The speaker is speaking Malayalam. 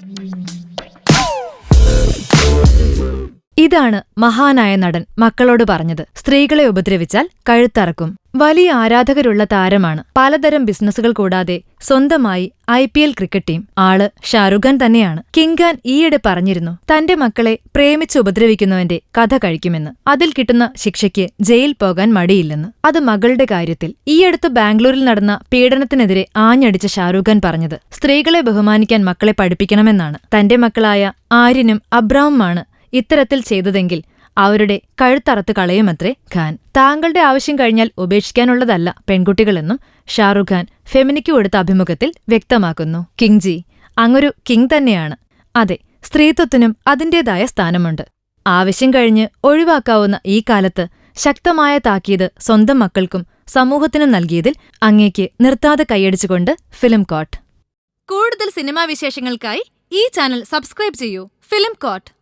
Thank you. ഇതാണ് മഹാനായ നടൻ മക്കളോട് പറഞ്ഞത്. സ്ത്രീകളെ ഉപദ്രവിച്ചാൽ കഴുത്തറക്കും. വലിയ ആരാധകരുള്ള താരമാണ്. പലതരം ബിസിനസ്സുകൾ കൂടാതെ സ്വന്തമായി I P L cricket team. ആൾ ഷാറുഖ് ഖാൻ തന്നെയാണ്. കിങ് ഖാൻ ഈയിടെ പറഞ്ഞിരുന്നു തന്റെ മക്കളെ പ്രേമിച്ച് ഉപദ്രവിക്കുന്നവന്റെ കഥ കഴിക്കുമെന്ന്. അതിൽ കിട്ടുന്ന ശിക്ഷയ്ക്ക് ജയിൽ പോകാൻ മടിയില്ലെന്ന്. അത് മകളുടെ കാര്യത്തിൽ. ഈയടുത്ത് ബാംഗ്ലൂരിൽ നടന്ന പീഡനത്തിനെതിരെ ആഞ്ഞടിച്ച ഷാറൂഖ് ഖാൻ പറഞ്ഞത് സ്ത്രീകളെ ബഹുമാനിക്കാൻ മക്കളെ പഠിപ്പിക്കണമെന്നാണ്. തന്റെ മക്കളായ ആര്യനും അബ്രാമുമാണ് ഇത്തരത്തിൽ ചെയ്തതെങ്കിൽ അവരുടെ കഴുത്തറത്ത് കളയുമത്രേ ഖാൻ. താങ്കളുടെ ആവശ്യം കഴിഞ്ഞാൽ ഉപേക്ഷിക്കാനുള്ളതല്ല പെൺകുട്ടികളെന്നും ഷാറുഖ് ഖാൻ ഫെമിനിക്ക് കൊടുത്ത അഭിമുഖത്തിൽ വ്യക്തമാക്കുന്നു. കിങ്ജി അങ്ങൊരു കിങ് തന്നെയാണ്. അതെ സ്ത്രീത്വത്തിനും അതിന്റേതായ സ്ഥാനമുണ്ട്. ആവശ്യം കഴിഞ്ഞ് ഒഴിവാക്കാവുന്ന ഈ കാലത്ത് ശക്തമായ താക്കീത് സ്വന്തം മക്കൾക്കും സമൂഹത്തിനും നൽകിയതിൽ അങ്ങേക്ക് നിർത്താതെ കൈയടിച്ചുകൊണ്ട് ഫിലിം കോട്ട്. കൂടുതൽ സിനിമാ വിശേഷങ്ങൾക്കായി ഈ ചാനൽ സബ്സ്ക്രൈബ് ചെയ്യൂ. Film court.